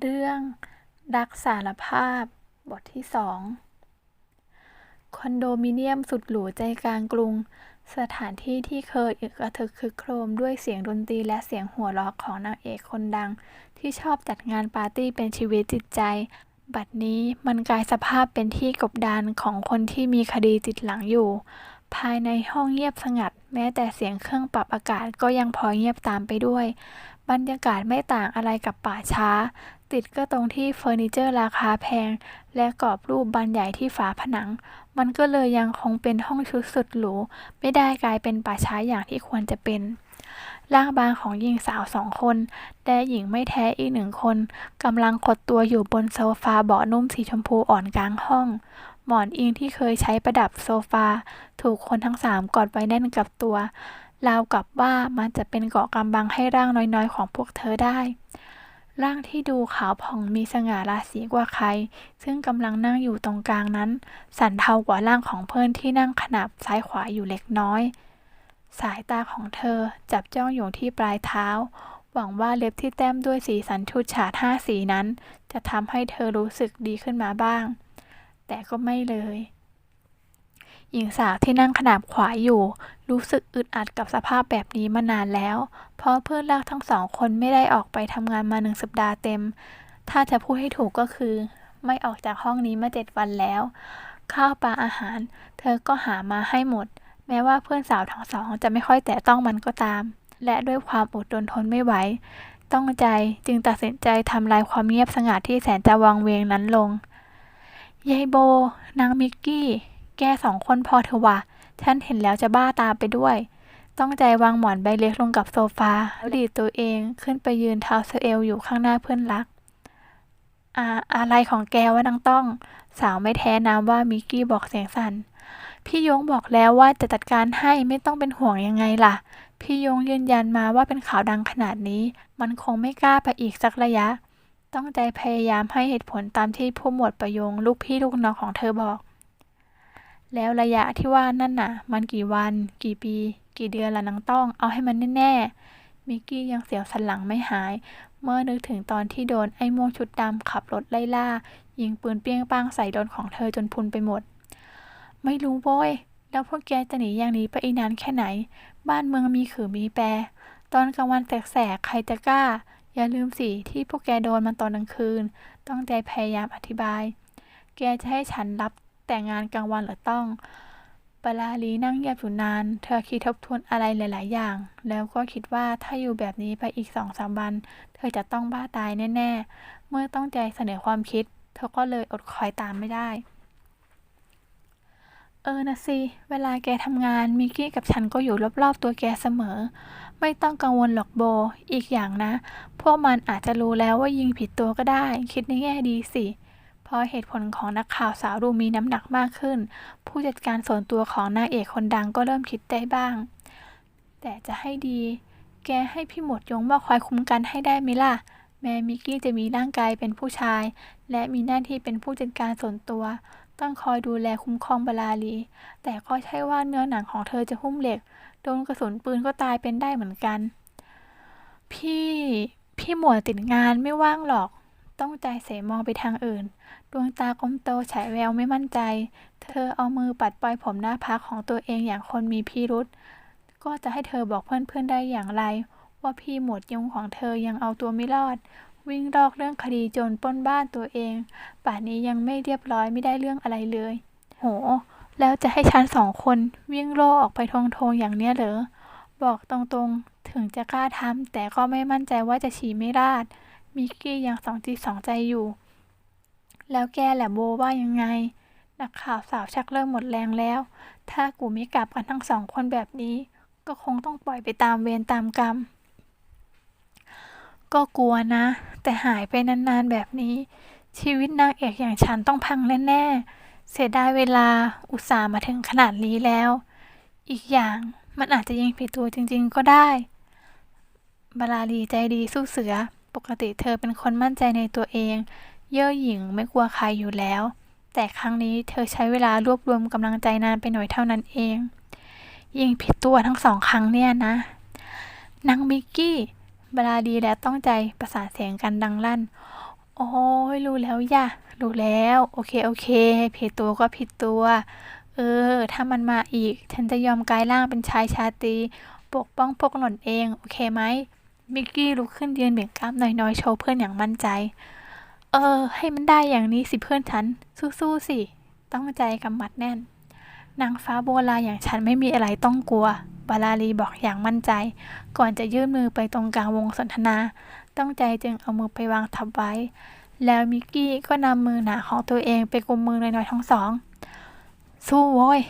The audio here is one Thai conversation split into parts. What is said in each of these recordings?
เรื่องรักสารภาพ บทที่สองคอนโดมิเนียมสุดหรูใจกลางกรุง สถานที่ที่เคยอึกระทึกคึกโครมด้วยเสียงดนตรีและเสียงหัวเราะของนางเอกคนดัง ที่ชอบจัดงานปาร์ตี้เป็นชีวิตจิตใจ บัดนี้มันกลายสภาพเป็นที่กบดานของคนที่มีคดีติดหลังอยู่ ภายในห้องเงียบสงัด แม้แต่เสียงเครื่องปรับอากาศก็ยังพอเงียบตามไปด้วย บรรยากาศไม่ต่างอะไรกับป่าช้า ติดก็ตรงที่เฟอร์นิเจอร์ราคาแพง และกรอบรูปบานใหญ่ที่ฝาผนัง มันก็เลยยังคงเป็นห้องชุดสุดหรู ไม่ได้กลายเป็นป่าช้าอย่างที่ควรจะเป็น ร่างบางของหญิงสาวสองคนและหญิงไม่แท้อีกหนึ่งคนกำลังขดตัวอยู่บนโซฟาเบาะนุ่มสีชมพูอ่อนกลางห้อง หมอนอิงที่เคยใช้ประดับโซฟา ถูกคนทั้งสามกอดไว้แน่นกับตัวราวกับว่ามันจะเป็นเกาะกำบังให้ร่างน้อยๆ ของพวกเธอได้ ร่างที่ดูขาวผ่องมีสง่าราศีกว่าใคร ซึ่งกำลังนั่งอยู่ตรงกลางนั้น สันเทากว่าร่างของเพื่อนที่นั่งขนาบซ้ายขวาอยู่เล็กน้อย สายตาของเธอจับจ้องอยู่ที่ปลายเท้า หวังว่าเล็บที่แต้มด้วยสีสันชุดฉาดห้าสีนั้น จะทำให้เธอรู้สึกดีขึ้นมาบ้าง แต่ก็ไม่เลย หญิงสาวที่นั่งขนาบขวาอยู่ รู้สึกอึดอัดกับสภาพแบบนี้มานานแล้ว เพราะเพื่อนรักทั้งสองคนไม่ได้ออกไปทำงานมาหนึ่งสัปดาห์เต็ม ถ้าจะพูดให้ถูกก็คือ ไม่ออกจากห้องนี้มาเจ็ดวันแล้ว ข้าวปลาอาหาร เธอก็หามาให้หมด แม้ว่าเพื่อนสาวทั้งสองจะไม่ค่อยแตะต้องมันก็ตาม และด้วยความอดทนทนไม่ไหวต้องใจจึงตัดสินใจทำลายความเงียบสงัดที่แสนจะวังเวงนั้นลงยายโบ นางมิกกี้ แกสองคนพอเถอะวะ ฉันเห็นแล้วจะบ้าตามไปด้วย ต้องใจวางหมอนใบเล็กลงกับโซฟา แล้วดีดตัวเองขึ้นไปยืนเท้าสะเอวอยู่ข้างหน้าเพื่อนรักอาอะไรของแกวะนางต้อง สาวไม่แท้น้ำว่ามิกกี้บอกเสียงสั่น พี่ยงบอกแล้วว่าจะจัดการให้ไม่ต้องเป็นห่วงยังไงล่ะ พี่ยงยืนยันมาว่าเป็นข่าวดังขนาดนี้ มันคงไม่กล้าไปอีกสักระยะ ต้องใจพยายามให้เหตุผลตามที่ผู้หมวดประยงลูกพี่ลูกน้องของเธอบอก แล้วระยะที่ว่านั่นน่ะ มันกี่วัน กี่ปี กี่เดือนละนางต้อง เอาให้มันแน่ๆ มิกกี้ยังเสียวสันหลังไม่หาย เมื่อนึกถึงตอนที่โดนไอ้ม่วงชุดดำขับรถไล่ล่า ยิงปืนเปี้ยงป้างใส่โดนของเธอจนพุนไปหมด ไม่รู้โว้ย แล้วพวกแกจะหนีอย่างนี้ไปอีกนานแค่ไหน บ้านเมืองมีขือมีแปร ตอนกลางวันแสกๆ ใครจะกล้า อย่าลืมสิที่พวกแกโดนมันตอนกลางคืน ต้องใจพยายามอธิบาย แกจะให้ฉันรับ แต่งานกลางวันเหรือต้องปลาลีนั่งเงียบอยู่นาน เธอคิดทบทวนอะไรหลาย ๆ อย่าง แล้วก็คิดว่าถ้าอยู่แบบนี้ไปอีกสองสามวัน เธอจะต้องบ้าตายแน่ ๆ เมื่อต้องใจเสนอความคิด เธอก็เลยอดคอยตามไม่ได้ เออนะสิ เวลาแกทำงานมิกกี้กับฉันก็อยู่รอบๆตัวแกเสมอ ไม่ต้องกังวลหรอกโบ อีกอย่างนะ พวกมันอาจจะรู้แล้วว่ายิงผิดตัวก็ได้ คิดในแง่ดีสิเราะเหตุผลของนักข่าวสาวดูมีน้ำหนักมากขึ้น ผู้จัดการส่วนตัวของนางเอกคนดังก็เริ่มคิดได้บ้าง แต่จะให้ดี แกให้พี่หมวดยงมาคอยคุ้มกันให้ได้ไหมล่ะ แม้มิกกี้จะมีร่างกายเป็นผู้ชาย และมีหน้าที่เป็นผู้จัดการส่วนตัว ต้องคอยดูแลคุ้มครองบาลาลี แต่ก็ใช่ว่าเนื้อหนังของเธอจะหุ้มเหล็ก โดนกระสุนปืนก็ตายเป็นได้เหมือนกัน พี่ พี่หมวดติดงานไม่ว่างหรอก ต้องใจเสมองไปทางอื่น ดวงตากลมโตฉายแววไม่มั่นใจ เธอเอามือปัดปลอยผมหน้าพักของตัวเองอย่างคนมีพิรุษ ก็จะให้เธอบอกเพื่อนๆได้อย่างไร ว่าพี่หมวดยงของเธอยังเอาตัวไม่รอด วิ่งลอกเรื่องคดีโจรปล้นบ้านตัวเอง ป่านนี้ยังไม่เรียบร้อยไม่ได้เรื่องอะไรเลย โห แล้วจะให้ฉันสองคนวิ่งโล่ออกไปทงทงๆอย่างเนี้ยเหรอ บอกตรงๆ ถึงจะกล้าทำแต่ก็ไม่มั่นใจว่าจะฉี่ไม่ราด มิกกี้ยังสองจิตสองใจอยู่ แล้วแกแหละโบว่ายังไง นักข่าวสาวชักเริ่มหมดแรงแล้ว ถ้ากูไม่กลับกันทั้งสองคนแบบนี้ ก็คงต้องปล่อยไปตามเวรตามกรรม ก็กลัวนะ แต่หายไปนานๆแบบนี้ ชีวิตนางเอกอย่างฉันต้องพังแน่ๆ เสียดายเวลาอุตส่าห์มาถึงขนาดนี้แล้ว อีกอย่างมันอาจจะยิงผิดตัวจริง ๆ ก็ได้ บาลาลีใจดีสู้เสือ ปกติเธอเป็นคนมั่นใจในตัวเอง เย่อหยิ่งไม่กลัวใครอยู่แล้ว แต่ครั้งนี้เธอใช้เวลารวบรวมกำลังใจนานไปหน่อยเท่านั้นเอง ยิงผิดตัวทั้งสองครั้งเนี่ยนะนางมิกกี้บาลาดีและต้องใจประสานเสียงกันดังลั่น โอ้ยรู้แล้วย่ะรู้แล้ว โอเคโอเค ผิดตัวก็ผิดตัว เออ ถ้ามันมาอีก ฉันจะยอมกลายร่างเป็นชายชาตรีปกป้องพวกหล่อนเอง โอเคไหม มิกกี้ลุกขึ้นยืนเบี่ยงกล้ามน้อยๆโชว์เพื่อนอย่างมั่นใจ เออ ให้มันได้อย่างนี้สิเพื่อนฉัน สู้ๆสิ ต้องใจกำมัดแน่น นางฟ้าโบราอย่างฉันไม่มีอะไรต้องกลัว บาลาลีบอกอย่างมั่นใจ ก่อนจะยื่นมือไปตรงกลางวงสนทนา ต้องใจจึงเอามือไปวางทับไว้ แล้วมิกกี้ก็นำมือหนาของตัวเองไปกุมมือน้อยๆทั้งสอง สู้โว้ย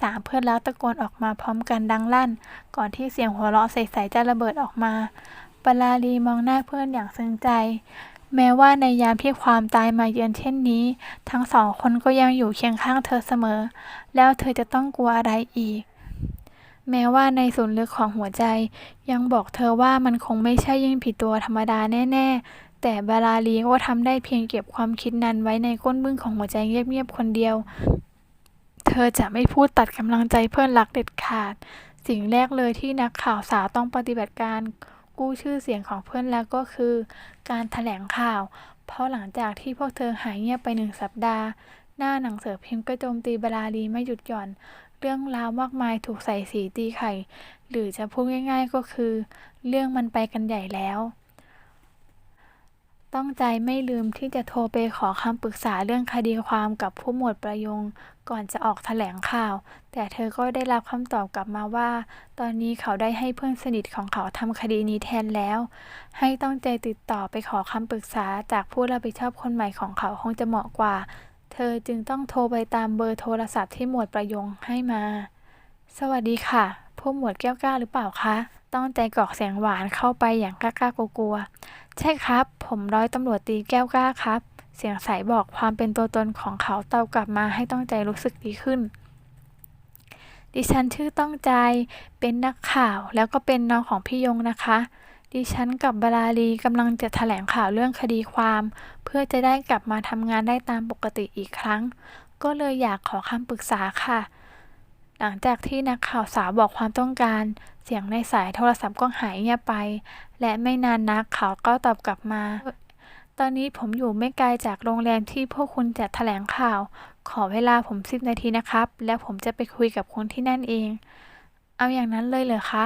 สามเพื่อนแล้วตะโกนออกมาพร้อมกันดังลั่น ก่อนที่เสียงหัวเราะใสๆจะระเบิดออกมาปลาลีมองหน้าเพื่อนอย่างซึ้งใจ แม้ว่าในยามที่ความตายมาเยือนเช่นนี้ ทั้งสองคนก็ยังอยู่เคียงข้างเธอเสมอ แล้วเธอจะต้องกลัวอะไรอีก แม้ว่าในส่วนลึกของหัวใจ ยังบอกเธอว่ามันคงไม่ใช่ยิ่งผิดตัวธรรมดาแน่ๆ แต่บาลาลีก็ทำได้เพียงเก็บความคิดนั้นไว้ในก้นบึ้งของหัวใจเงียบๆคนเดียว เธอจะไม่พูดตัดกำลังใจเพื่อนรักเด็ดขาด สิ่งแรกเลยที่นักข่าวสาวต้องปฏิบัติการกู้ชื่อเสียงของเพื่อนแล้วก็คือ การแถลงข่าว เพราะหลังจากที่พวกเธอหายเงียบไปหนึ่งสัปดาห์ หน้าหนังสือพิมพ์ก็โจมตีบาลาลีไม่หยุดหย่อน เรื่องราวมากมายถูกใส่สีตีไข่ หรือจะพูดง่าย ๆก็คือ เรื่องมันไปกันใหญ่แล้วต้องใจไม่ลืมที่จะโทรไปขอคำปรึกษาเรื่องคดีความกับผู้หมวดประยง ก่อนจะออกแถลงข่าว แต่เธอก็ได้รับคำตอบกลับมาว่า ตอนนี้เขาได้ให้เพื่อนสนิทของเขาทำคดีนี้แทนแล้ว ให้ต้องใจติดต่อไปขอคำปรึกษาจากผู้รับผิดชอบคนใหม่ของเขาคงจะเหมาะกว่า เธอจึงต้องโทรไปตามเบอร์โทรศัพท์ที่หมวดประยงให้มา สวัสดีค่ะ ผู้หมวดแก้วกล้าหรือเปล่าคะต้องใจกรอกเสียงหวานเข้าไปอย่างกล้ากลัวๆใช่ครับ ผมร้อยตำรวจตีแก้วกล้าครับ เสียงใสบอกความเป็นตัวตนของเขาเตอบกลับมาให้ต้องใจรู้สึกดีขึ้น ดิฉันชื่อต้องใจ เป็นนักข่าวแล้วก็เป็นน้องของพี่ยงนะคะ ดิฉันกับบาลาลีกำลังจะแถลงข่าวเรื่องคดีความ เพื่อจะได้กลับมาทำงานได้ตามปกติอีกครั้ง ก็เลยอยากขอคำปรึกษาค่ะ หลังจากที่นักข่าวสาวบอกความต้องการ เสียงในสายโทรศัพท์ก็หายเงียบไป และไม่นานนักเขาก็ตอบกลับมา ตอนนี้ผมอยู่ไม่ไกลจากโรงแรมที่พวกคุณจะแถลงข่าว ขอเวลาผมสิบนาทีนะครับ แล้วผมจะไปคุยกับคนที่นั่นเอง เอาอย่างนั้นเลยเหรอคะ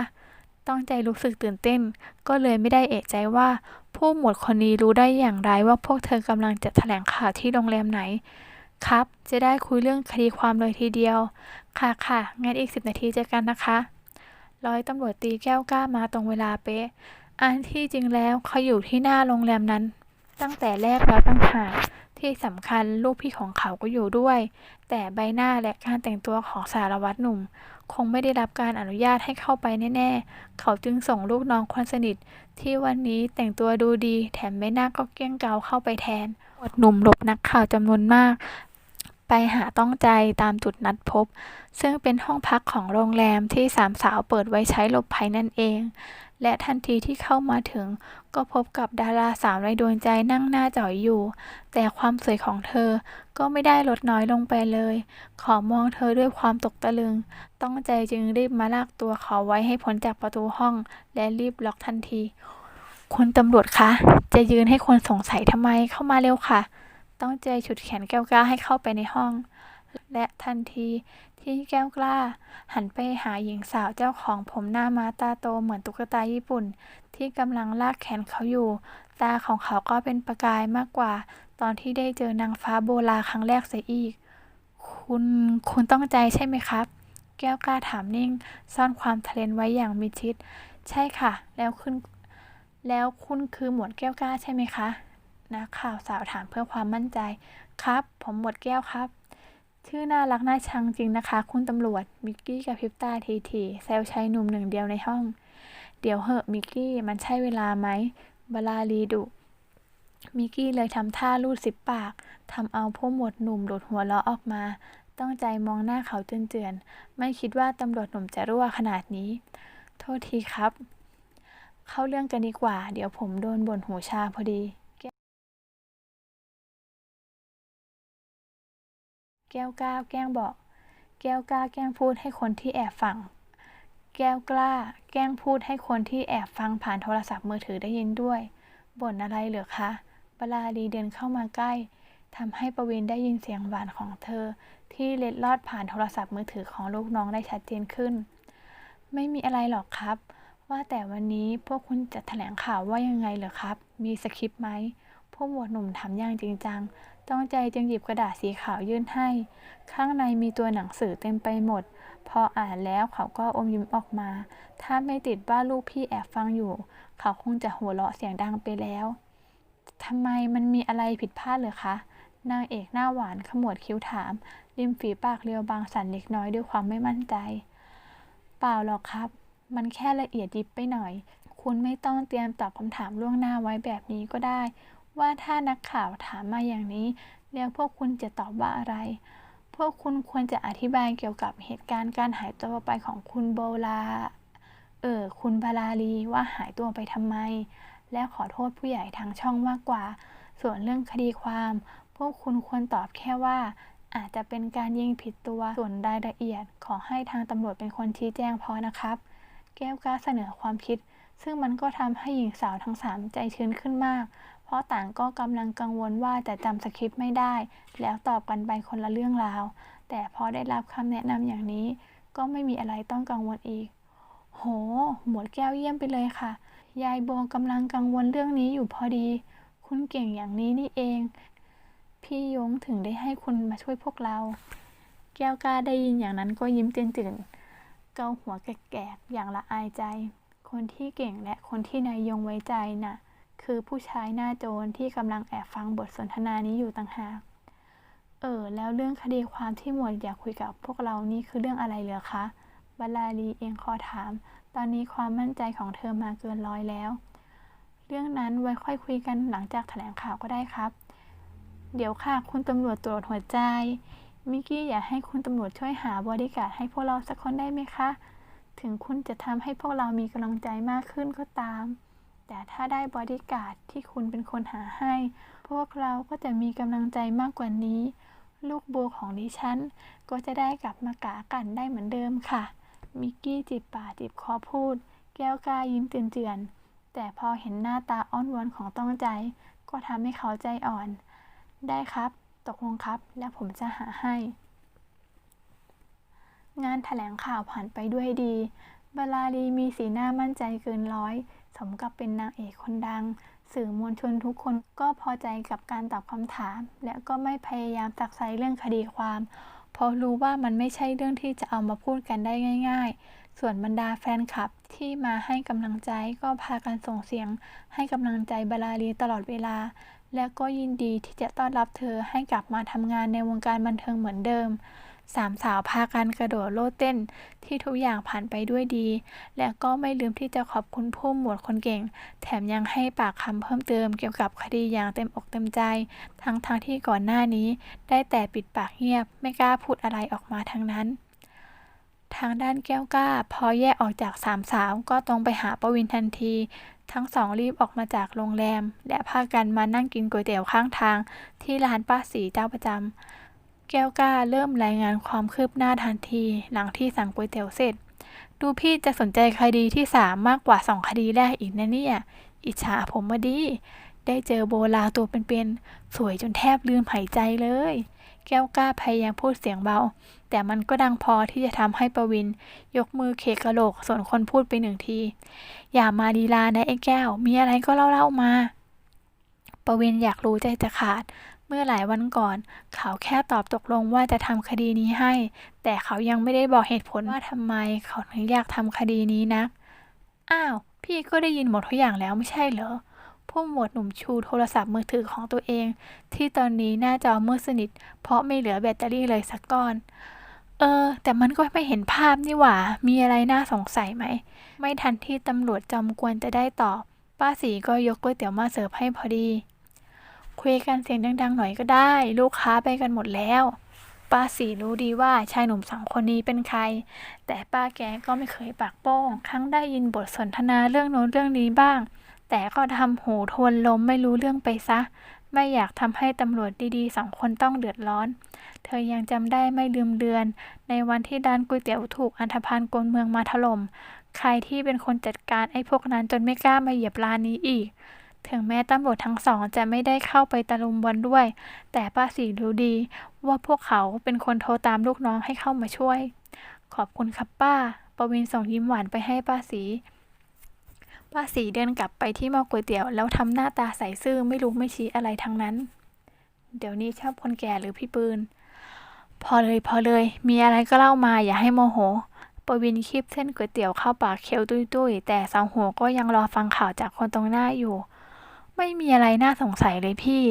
ต้องใจรู้สึกตื่นเต้น ก็เลยไม่ได้เอะใจว่า ผู้หมวดคนนี้รู้ได้อย่างไรว่าพวกเธอกำลังจะแถลงข่าวที่โรงแรมไหน ครับ จะได้คุยเรื่องคดีความเลยทีเดียว ค่ะค่ะงั้นอีกสิบนาทีเจอกันนะคะ ร้อยตำรวจตีแก้วกล้ามาตรงเวลาเป๊ะ อันที่จริงแล้วเขาอยู่ที่หน้าโรงแรมนั้น ตั้งแต่แรกแล้วตั้งหากที่สำคัญลูกพี่ของเขาก็อยู่ด้วย แต่ใบหน้าและการแต่งตัวของสารวัตรหนุ่ม คงไม่ได้รับการอนุญาตให้เข้าไปแน่ๆ เขาจึงส่งลูกน้องคนสนิท ที่วันนี้แต่งตัวดูดี แถมใบหน้าก็เกลี้ยงเกลาเข้าไปแทนอดหนุ่มหลบนักข่าวจำนวนมาก ไปหาต้องใจตามจุดนัดพบ ซึ่งเป็นห้องพักของโรงแรมที่สามสาวเปิดไว้ใช้หลบภัยนั่นเอง และทันทีที่เข้ามาถึง ก็พบกับดาราสาวในดวงใจนั่งหน้าจ่อยอยู่ แต่ความสวยของเธอก็ไม่ได้ลดน้อยลงไปเลย ขอมองเธอด้วยความตกตะลึง ต้องใจจึงรีบมาลากตัวเขาไว้ให้พ้นจากประตูห้อง และรีบล็อกทันทีคุณตำรวจคะ จะยืนให้คนสงสัยทำไมเข้ามาเร็วค่ะ ต้องใจฉุดแขนแก้วกล้าให้เข้าไปในห้อง และทันทีที่แก้วกล้า หันไปหาหญิงสาวเจ้าของผมหน้าม้าตาโตเหมือนตุ๊กตาญี่ปุ่น ที่กำลังลากแขนเขาอยู่ ตาของเขาก็เป็นประกายมากกว่า ตอนที่ได้เจอนางฟ้าโบราครั้งแรกเสียอีก คุณคุณต้องใจใช่ไหมครับ แก้วกล้าถามนิ่ง ซ่อนความทะเลนไว้อย่างมิชิด ใช่ค่ะ แล้วคุณแล้วคุณคือหมวดแก้วกล้าใช่ไหมคะ นักข่าวสาวถามเพื่อความมั่นใจ ครับ ผมหมดแก้วครับ ชื่อน่ารักน่าชังจริงนะคะ คุณตำรวจ มิกกี้กับพิบตาทีทีแซวชายหนุ่มหนึ่งเดียวในห้อง เดี๋ยวเหอะมิกกี้มันใช่เวลาไหมบลาลีดุมิกกี้เลยทำท่าลูดซิปปากทำเอาผู้หมวดหนุ่มหลุดหัวเราะออกมา ต้องใจมองหน้าเขาเจือนๆ ไม่คิดว่าตำรวจหนุ่มจะรั่วขนาดนี้ โทษทีครับ เข้าเรื่องกันดีกว่า เดี๋ยวผมโดนบ่นหูชาพอดี แก้วกล้าแกล้งบอก แก้วกล้าแกล้งพูดให้คนที่แอบฟัง แก้วกล้า แกล้งพูดให้คนที่แอบฟังผ่านโทรศัพท์มือถือได้ยินด้วย บ่นอะไรเหรือคะบปลาลีเดินเข้ามาใกล้ทำให้ประวินได้ยินเสียงหวานของเธอ ที่เล็ดลอดผ่านโทรศัพท์มือถือของลูกน้องได้ชัดเจนขึ้น ไม่มีอะไรหรอกครับ ว่าแต่วันนี้พวกคุณจะแถลงข่าวว่ายังไงเหรอครับ มีสคริปต์ไหมพวกหมวดหนุ่มถามอย่างจริงจัง ต้องใจจึงหยิบกระดาษสีขาวยื่นให้ ข้างในมีตัวหนังสือเต็มไปหมด พออ่านแล้วเขาก็อมยิ้มออกมา ถ้าไม่ติดว่าลูกพี่แอบฟังอยู่ เขาคงจะหัวเราะเสียงดังไปแล้วทำไมมันมีอะไรผิดพลาดเหรอคะ นางเอกหน้าหวานขมวดคิ้วถาม ริมฝีปากเรียวบางสั่นเล็กน้อยด้วยความไม่มั่นใจ เปล่าหรอกครับ มันแค่ละเอียดยิบไปหน่อย คุณไม่ต้องเตรียมตอบคำถามล่วงหน้าไว้แบบนี้ก็ได้ ว่าถ้านักข่าวถามมาอย่างนี้ แล้วพวกคุณจะตอบว่าอะไร พวกคุณควรจะอธิบายเกี่ยวกับเหตุการณ์การหายตัวไปของคุณโบลา เออ คุณบาลาลีว่าหายตัวไปทำไม และขอโทษผู้ใหญ่ทางช่องมากกว่า ส่วนเรื่องคดีความ พวกคุณควรตอบแค่ว่าอาจจะเป็นการยิงผิดตัว ส่วนรายละเอียด ขอให้ทางตำรวจเป็นคนชี้แจงพอนะครับ แก้วกล้าเสนอความคิด ซึ่งมันก็ทำให้หญิงสาวทั้งสามใจชื้นขึ้นมาก เพราะต่างก็กำลังกังวลว่าจะจำสคริปต์ไม่ได้ แล้วตอบกันไปคนละเรื่องราว แต่พอได้รับคำแนะนำอย่างนี้ ก็ไม่มีอะไรต้องกังวลอีก โห หมวดแก้วเยี่ยมไปเลยค่ะ ยายโบกำลังกังวลเรื่องนี้อยู่พอดี คุณเก่งอย่างนี้นี่เอง พี่ยงถึงได้ให้คุณมาช่วยพวกเรา แก้วกล้าได้ยินอย่างนั้นก็ยิ้มเจือนเกาหัวแกกๆอย่างละอายใจ คนที่เก่งและคนที่นายยงไว้ใจน่ะ คือผู้ชายหน้าโจรที่กำลังแอบฟังบทสนทนานี้อยู่ต่างหาก เออ แล้วเรื่องคดีความที่หมวดอยากคุยกับพวกเรานี่คือเรื่องอะไรเหรอคะบาลาลีเองขอถาม ตอนนี้ความมั่นใจของเธอมาเกินร้อยแล้ว เรื่องนั้นไว้ค่อยคุยกันหลังจากแถลงข่าวก็ได้ครับ เดี๋ยวค่ะคุณตำรวจตรวจหัวใจ มิกกี้อยากให้คุณตำรวจช่วยหาบริการดให้พวกเราสักคนได้ไหมคะ ถึงคุณจะทำให้พวกเรามีกำลังใจมากขึ้นก็ตาม แต่ถ้าได้บริการ์ดที่คุณเป็นคนหาให้ พวกเราก็จะมีกำลังใจมากกว่านี้ ลูกโบของดิฉัน ก็จะได้กลับมากากันได้เหมือนเดิมค่ะ มิกกี้จิบปากจิบคอพูด แก้วกายิ้มเจือนๆ แต่พอเห็นหน้าตาอ้อนวอนของต้องใจ ก็ทำให้เขาใจอ่อน ได้ครับ ตกลงครับ แล้วผมจะหาให้ งานแถลงข่าวผ่านไปด้วยดี บาลาลีมีสีหน้ามั่นใจเกินร้อย สมกับเป็นนางเอกคนดัง สื่อมวลชนทุกคนก็พอใจกับการตอบคำถาม และก็ไม่พยายามตักไซเรื่องคดีความ เพราะรู้ว่ามันไม่ใช่เรื่องที่จะเอามาพูดกันได้ง่าย ๆ ส่วนบรรดาแฟนคลับที่มาให้กำลังใจก็พากันส่งเสียง ให้กำลังใจบาลาลีตลอดเวลา และก็ยินดีที่จะต้อนรับเธอให้กลับมาทำงานในวงการบันเทิงเหมือนเดิม สามสาวพากันกระโดดโลดเต้นที่ทุกอย่างผ่านไปด้วยดี และก็ไม่ลืมที่จะขอบคุณผู้หมวดคนเก่ง แถมยังให้ปากคำเพิ่มเติมเกี่ยวกับคดีอย่างเต็มอกเต็มใจ ทั้งทางที่ก่อนหน้านี้ ได้แต่ปิดปากเงียบ ไม่กล้าพูดอะไรออกมาทั้งนั้น ทางด้านแก้วกล้า พอแยกออกจากสามสาวก็ตรงไปหาประวินทันที ทั้งสองรีบออกมาจากโรงแรม และพากันมานั่งกินก๋วยเตี๋ยวข้างทาง ที่ร้านป้าสีเจ้าประจำ แก้วกล้าเริ่มรายงานความคืบหน้าทันที หลังที่สั่งก๋วยเตี๋ยวเสร็จ ดูพี่จะสนใจคดีที่สามมากกว่าสองคดีแรกอีกนะเนี่ย อิจฉาผมมาดี ได้เจอโบลาตัวเป็นๆสวยจนแทบลืมหายใจเลย แก้วกล้าพยายามพูดเสียงเบา แต่มันก็ดังพอที่จะทำให้ประวิน ยกมือเคกระโหลกส่วนคนพูดไปหนึ่งที อย่ามาดีลานะไอ้แก้ว มีอะไรก็เล่าเล่าๆมาประวินอยากรู้ใจจะขาด เมื่อหลายวันก่อน เขาแค่ตอบตกลงว่าจะทำคดีนี้ให้ แต่เขายังไม่ได้บอกเหตุผลว่าทำไมเขาถึงอยากทำคดีนี้นะอ้าว พี่ก็ได้ยินหมดทุกอย่างแล้วไม่ใช่เหรอผู้หมวดหนุ่มชูโทรศัพท์มือถือของตัวเอง ที่ตอนนี้หน้าจอมืดสนิท เพราะไม่เหลือแบตเตอรี่เลยสักก้อน เออ แต่มันก็ไม่เห็นภาพนี่หว่า มีอะไรน่าสงสัยไหม ไม่ทันที่ตำรวจจอมกวนจะได้ตอบ ป้าสีก็ยกก๋วยเตี๋ยวมาเสิร์ฟให้พอดี คุยกันเสียงดังๆหน่อยก็ได้ ลูกค้าไปกันหมดแล้วป้าสีรู้ดีว่าชายหนุ่มสองคนนี้เป็นใคร แต่ป้าแกก็ไม่เคยปากโป้ง ครั้งได้ยินบทสนทนาเรื่องโน้นเรื่องนี้บ้าง แต่ก็ทำหูทวนลมไม่รู้เรื่องไปซะ ไม่อยากทำให้ตำรวจดีๆสองคนต้องเดือดร้อน เธอยังจำได้ไม่ลืมเดือน ในวันที่ร้านก๋วยเตี๋ยวถูกอันธพาลกลเมืองมาถล่ม ใครที่เป็นคนจัดการไอ้พวกนั้นจนไม่กล้ามาเหยียบร้านนี้อีก ถึงแม้ตำรวจทั้งสองจะไม่ได้เข้าไปตะลุมบอลด้วย แต่ป้าสีรู้ดีว่าพวกเขาเป็นคนโทรตามลูกน้องให้เข้ามาช่วย ขอบคุณครับป้า ประวินส่งยิ้มหวานไปให้ป้าสี ป้าสีเดินกลับไปที่หม้อก๋วยเตี๋ยว แล้วทำหน้าตาใสซื่อไม่รู้ไม่ชี้อะไรทั้งนั้น เดี๋ยวนี้ชอบคนแก่หรือพี่ปืน พอเลยพอเลย มีอะไรก็เล่ามาอย่าให้โมโหประวินคีบเส้นก๋วยเตี๋ยวเข้าปากเคี้ยวตุ้ยๆ แต่สองหัวก็ยังรอฟังข่าวจากคนตรงหน้าอยู่ ไม่มีอะไรน่าสงสัยเลยพี่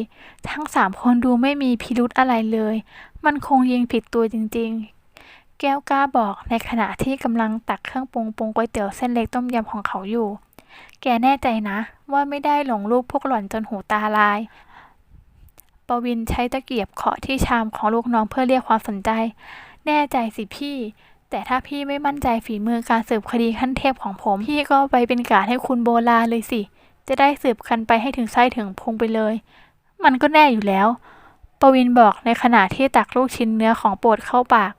ทั้งสามคนดูไม่มีพิรุธอะไรเลย มันคงยิงผิดตัวจริงๆ แก้วกล้าบอกในขณะที่กำลังตักเครื่องปรุงปรุงก๋วยเตี๋ยวเส้นเล็กต้มยำของเขาอยู่ แกแน่ใจนะ ว่าไม่ได้หลงรูปพวกหล่อนจนหูตาลาย ปวินใช้ตะเกียบเคาะที่ชามของลูกน้องเพื่อเรียกความสนใจ แน่ใจสิพี่แต่ถ้าพี่ไม่มั่นใจฝีมือการสืบคดีขั้นเทพของผม พี่ก็ไปเป็นการให้คุณโบลาเลยสิ จะได้สืบกันไปให้ถึงไส้ถึงพุงไปเลย มันก็แน่อยู่แล้ว ปวินบอกในขณะที่ตักลูกชิ้นเนื้อของโปรดเข้าปาก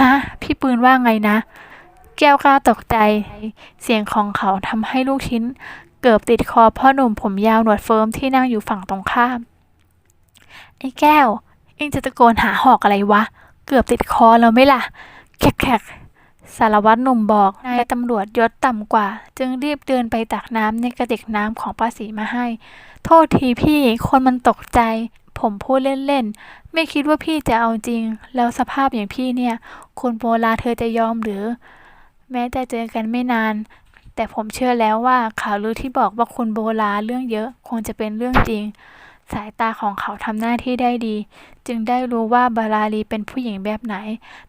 ฮะ พี่ปืนว่าไงนะ แก้วกล้าตกใจ เสียงของเขาทำให้ลูกชิ้น เกือบติดคอพ่อหนุ่มผมยาวหนวดเฟิร์มที่นั่งอยู่ฝั่งตรงข้าม ไอ้แก้วเอ็งจะตะโกนหาหอกอะไรวะ เกือบติดคอแล้วไหม่ล่ะ แขกๆ สารวัตรหนุ่มบอกนายตำรวจยศต่ำกว่า จึงรีบเดินไปตักน้ำในกระติกน้ำของป้าสีมาให้ โทษทีพี่คนมันตกใจ ผมพูดเล่นๆ ไม่คิดว่าพี่จะเอาจริง แล้วสภาพอย่างพี่เนี่ย คุณโบลาเธอจะยอมหรือ แม้จะเจอกันไม่นาน แต่ผมเชื่อแล้วว่าข่าวลือที่บอกว่าคุณโบลาเรื่องเยอะ คงจะเป็นเรื่องจริง สายตาของเขาทำหน้าที่ได้ดี จึงได้รู้ว่าบาราลีเป็นผู้หญิงแบบไหน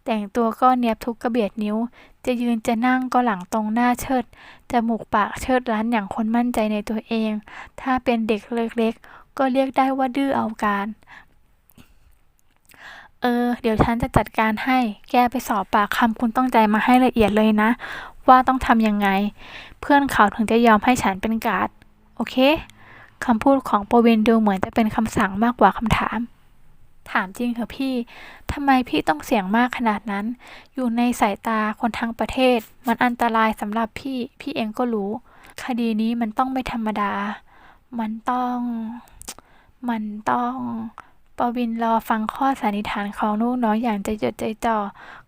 แต่งตัวก็เนียบทุกกระเบียดนิ้ว จะยืนจะนั่งก็หลังตรงหน้าเชิดจมูกปากเชิดรั้นอย่างคนมั่นใจในตัวเอง ถ้าเป็นเด็กเล็กๆก็เรียกได้ว่าดื้อเอาการ เออ เดี๋ยวฉันจะจัดการให้ แกไปสอบปากคำคุณต้องใจมาให้ละเอียดเลยนะ ว่าต้องทำยังไง เพื่อนเขาถึงจะยอมให้ฉันเป็นการ์ด โอเค คำพูดของปวินดูเหมือนจะเป็นคำสั่งมากกว่าคำถาม ถามจริงเหรอพี่ ทำไมพี่ต้องเสี่ยงมากขนาดนั้น อยู่ในสายตาคนทั้งประเทศ มันอันตรายสำหรับพี่ พี่เองก็รู้ คดีนี้มันต้องไม่ธรรมดา มันต้อง มันต้องปวินรอฟังข้อสันนิษฐานของลูกน้องอย่างใจจดใจจ่อ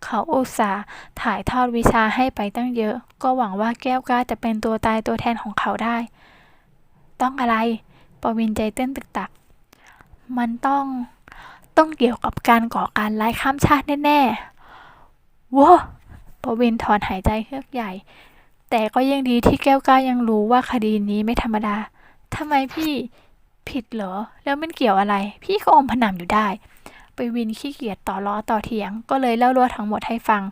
เขาอุตส่าห์ถ่ายทอดวิชาให้ไปตั้งเยอะ ก็หวังว่าแก้วกล้าจะเป็นตัวตายตัวแทนของเขาได้ ต้องอะไรปวินใจเต้นตึกตัก มันต้องต้องเกี่ยวกับการก่อการร้ายข้ามชาติแน่ๆว้าปวินถอนหายใจเฮือกใหญ่ แต่ก็ยังดีที่แก้วกล้ายังรู้ว่าคดีนี้ไม่ธรรมดาทำไมพี่ผิดเหรอ แล้วมันเกี่ยวอะไร พี่ก็อมพนำอยู่ได้ปวินขี้เกียจต่อล้อต่อเถียง ก็เลยเล่าเรื่องทั้งหมดให้ฟัง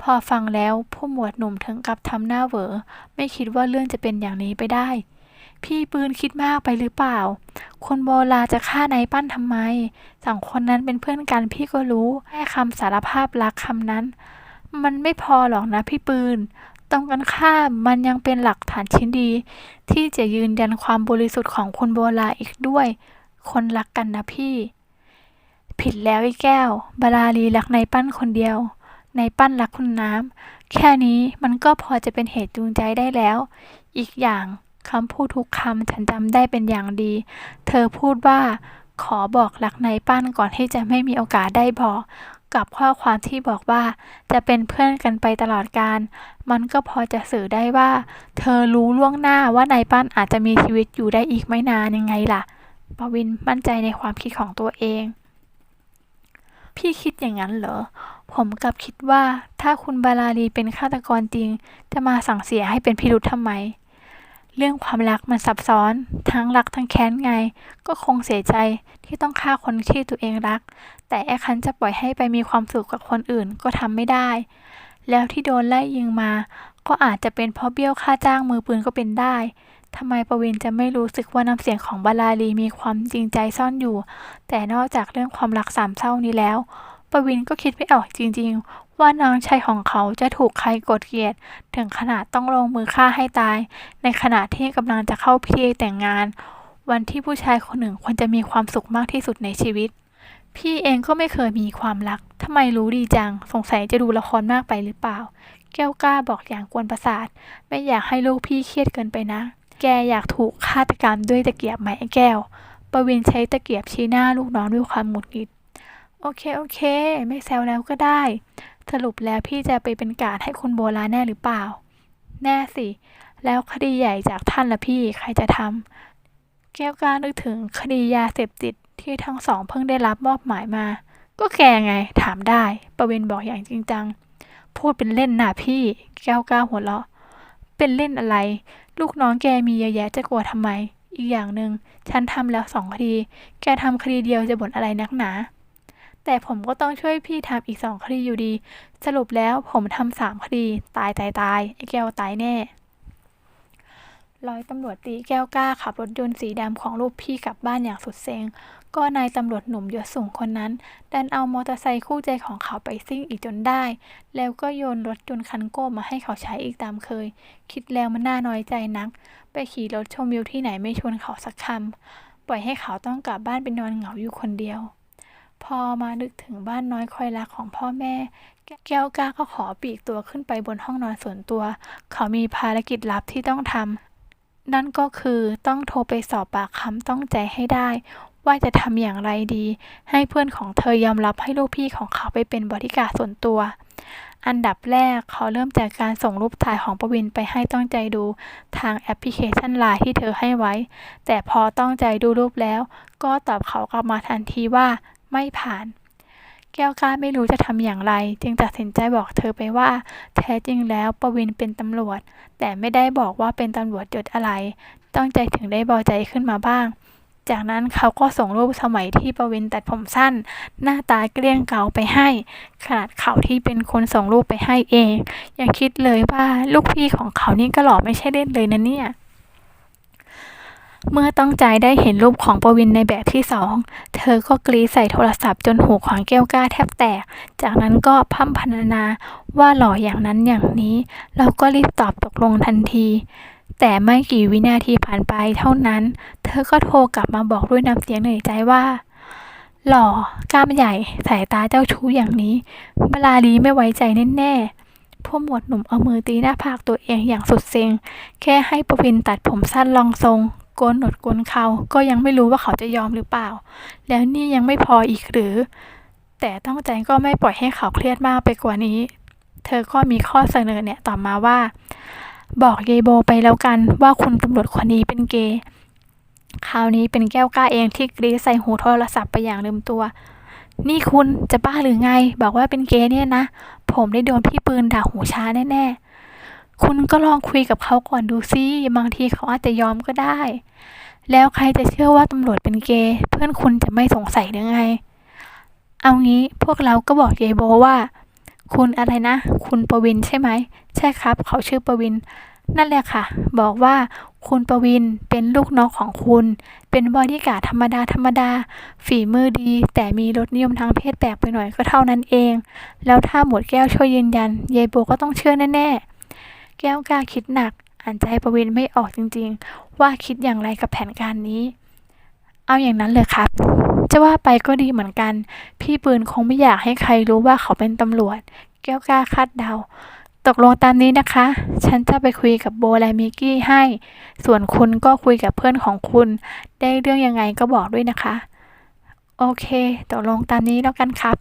พอฟังแล้วผู้หมวดหนุ่มถึงกับทำหน้าเหวอ ไม่คิดว่าเรื่องจะเป็นอย่างนี้ไปได้ พี่ปืนคิดมากไปหรือเปล่า คนโบราจะฆ่านายปั้นทำไม สองคนนั้นเป็นเพื่อนกันพี่ก็รู้ แค่คำสารภาพรักคำนั้น มันไม่พอหรอกนะพี่ปืน ตรงกันข้ามมันยังเป็นหลักฐานชิ้นดี ที่จะยืนยันความบริสุทธิ์ของคนโบราอีกด้วย คนรักกันนะพี่ ผิดแล้วไอ้แก้ว บาราลีรักนายปั้นคนเดียว นายปั้นรักคุณน้ำ แค่นี้มันก็พอจะเป็นเหตุจูงใจได้แล้ว อีกอย่าง คำพูดทุกคำฉันจำได้เป็นอย่างดี เธอพูดว่าขอบอกรักนายปั้นก่อนที่จะไม่มีโอกาสได้บอกกับข้อความที่บอกว่าจะเป็นเพื่อนกันไปตลอดกาลมันก็พอจะสื่อได้ว่า เธอรู้ล่วงหน้าว่านายปั้นอาจจะมีชีวิตอยู่ได้อีกไม่นานยังไงล่ะ ปวินมั่นใจในความคิดของตัวเอง พี่คิดอย่างนั้นเหรอ ผมกลับคิดว่าถ้าคุณบาลาลีเป็นฆาตกรจริง จะมาสั่งเสียให้เป็นพิรุธทำไม เรื่องความรักมันซับซ้อน ทั้งรักทั้งแค้นไง ก็คงเสียใจที่ต้องฆ่าคนที่ตัวเองรัก แต่แอคันจะปล่อยให้ไปมีความสุขกับคนอื่นก็ทำไม่ได้ แล้วที่โดนไล่ยิงมา ก็อาจจะเป็นเพราะเบี้ยวค่าจ้างมือปืนก็เป็นได้ทำไมปวินจะไม่รู้สึกว่าน้ำเสียงของบาลาลีมีความจริงใจซ่อนอยู่ แต่นอกจากเรื่องความรักสามเศร้านี้แล้วปวินก็คิดไม่ออกจริง ๆ ว่าน้องชายของเขาจะถูกใครกดเกลียด ถึงขนาดต้องลงมือฆ่าให้ตาย ในขณะที่กำลังจะเข้าพิธีแต่งงาน วันที่ผู้ชายคนหนึ่งควรจะมีความสุขมากที่สุดในชีวิต พี่เองก็ไม่เคยมีความรักทำไมรู้ดีจัง สงสัยจะดูละครมากไปหรือเปล่า แก้วกล้าบอกอย่างกวนประสาท ไม่อยากให้ลูกพี่เครียดเกินไปนะ แกอยากถูกฆาตกรรมด้วยตะเกียบไหมแก้วประวินใช้ตะเกียบชี้หน้าลูกน้องด้วยความหงุดหงิด โอเคโอเค ไม่แซวแล้วก็ได้ สรุปแล้วพี่จะไปเป็นการดให้คุณโบราแน่หรือเปล่า แน่สิ แล้วคดีใหญ่จากท่านละพี่ใครจะทำแก้วกล้านึกถึงคดียาเสพติดที่ทั้งสองเพิ่งได้รับมอบหมายมา ก็แกไงถามได้ ประเวินบอกอย่างจริงจัง พูดเป็นเล่นน่ะพี่ แก้วกล้าหัวเราะ เป็นเล่นอะไร ลูกน้องแกมีเยอะแยะจะกลัวทำไม อีกอย่างหนึ่งฉันทำแล้วสองคดี แกทำคดีเดียวจะบ่นอะไรนักหนา แต่ผมก็ต้องช่วยพี่ทำอีกสองคดีอยู่ดี สรุปแล้วผมทำสามคดี ตายตายตายไอ้แก้วตายแน่ร้อยตำรวจตีแก้วกล้าขับรถยนต์สีดำของลูกพี่กลับบ้านอย่างสุดเซ็ง ก็นายตำรวจหนุ่มยศสูงคนนั้น ดันเอามอเตอร์ไซค์คู่ใจของเขาไปซิ่งอีกจนได้ แล้วก็โยนรถยนต์คันโก้มาให้เขาใช้อีกตามเคย คิดแล้วมันน่าน้อยใจนัก ไปขี่รถชมวิวที่ไหนไม่ชวนเขาสักคำปล่อยให้เขาต้องกลับบ้านไปนอนเหงาอยู่คนเดียว พอมานึกถึงบ้านน้อยคอยรักของพ่อแม่ แก้วก้าก็ขอปีกตัวขึ้นไปบนห้องนอนส่วนตัว เขามีภารกิจลับที่ต้องทำนั่นก็คือต้องโทรไปสอบปากคำต้องใจให้ได้ ว่าจะทำอย่างไรดี ให้เพื่อนของเธอยอมรับให้ลูกพี่ของเขาไปเป็นบริการส่วนตัว อันดับแรกเขาเริ่มจากการส่งรูปถ่ายของประวินไปให้ต้องใจดู ทางแอปพลิเคชันไลน์ที่เธอให้ไว้ แต่พอต้องใจดูรูปแล้ว ก็ตอบเขากลับมาทันทีว่า ไม่ผ่าน แก้วกล้าไม่รู้จะทำอย่างไร จึงตัดสินใจบอกเธอไปว่า แท้จริงแล้วประวินเป็นตำรวจ แต่ไม่ได้บอกว่าเป็นตำรวจยศอะไร ต้องใจถึงได้เบาใจขึ้นมาบ้าง จากนั้นเขาก็ส่งรูปสมัยที่ประวินตัดผมสั้น หน้าตาเกลี้ยงเกลาไปให้ ขนาดเขาที่เป็นคนส่งรูปไปให้เอง ยังคิดเลยว่าลูกพี่ของเขานี่ก็หล่อไม่ใช่เล่นเลยนะเนี่ย เมื่อต้องใจได้เห็นรูปของประวินในแบบที่สอง เธอก็กรีดใส่โทรศัพท์จนหูของแก้วกล้าแทบแตก จากนั้นก็พร่ำพรรณนาว่าหล่ออย่างนั้นอย่างนี้ แล้วก็รีบตอบตกลงทันที แต่ไม่กี่วินาทีผ่านไปเท่านั้น เธอก็โทรกลับมาบอกด้วยน้ำเสียงเหนื่อยใจว่า หล่อกล้ามใหญ่สายตาเจ้าชู้อย่างนี้ เวลาลีไม่ไว้ใจแน่ๆผู้หมวดหนุ่มเอามือตีหน้าผากตัวเองอย่างสุดเซ็ง แค่ให้ประวินตัดผมสั้นรองทรง โกนหนวดโกนเขาก็ยังไม่รู้ว่าเขาจะยอมหรือเปล่า แล้วนี่ยังไม่พออีกหรือ แต่ต้องใจก็ไม่ปล่อยให้เขาเครียดมากไปกว่านี้ เธอก็มีข้อเสนอเนี่ยต่อมาว่า บอกยายโบไปแล้วกันว่าคุณตำรวจคนนี้เป็นเกย์คราวนี้เป็นแก้วกล้าเองที่กรีดใส่หูโทรศัพท์ไปอย่างลืมตัว นี่คุณจะบ้าหรือไง บอกว่าเป็นเกย์เนี่ยนะ ผมได้โดนพี่ปืนด่าหูช้าแน่ๆ คุณก็ลองคุยกับเขาก่อนดูซิบางทีเขาอาจจะยอมก็ได้ แล้วใครจะเชื่อว่าตำรวจเป็นเกย์เพื่อนคุณจะไม่สงสัยหรือไง เอางี้พวกเราก็บอกยายโบว่า คุณอะไรนะ คุณประวินใช่ไหม ใช่ครับ เขาชื่อประวิน นั่นแหละค่ะ บอกว่าคุณประวินเป็นลูกน้องของคุณ เป็นบอดี้การ์ดธรรมดาธรรมดา ฝีมือดี แต่มีรสนิยมทางเพศแปลกไปหน่อยก็เท่านั้นเอง แล้วถ้าหมวดแก้วช่วยยืนยันยายโบก็ต้องเชื่อแน่ๆ แก้วกล้าคิดหนัก อ่านใจประวินไม่ออกจริงๆ ว่าคิดอย่างไรกับแผนการนี้ เอาอย่างนั้นเลยครับ จะว่าไปก็ดีเหมือนกัน พี่ปืนคงไม่อยากให้ใครรู้ว่าเขาเป็นตำรวจ แก้วกล้าคาดเดา ตกลงตามนี้นะคะ ฉันจะไปคุยกับโบและมิกกี้ให้ ส่วนคุณก็คุยกับเพื่อนของคุณ ได้เรื่องยังไงก็บอกด้วยนะคะ โอเค ตกลงตามนี้แล้วกันครับ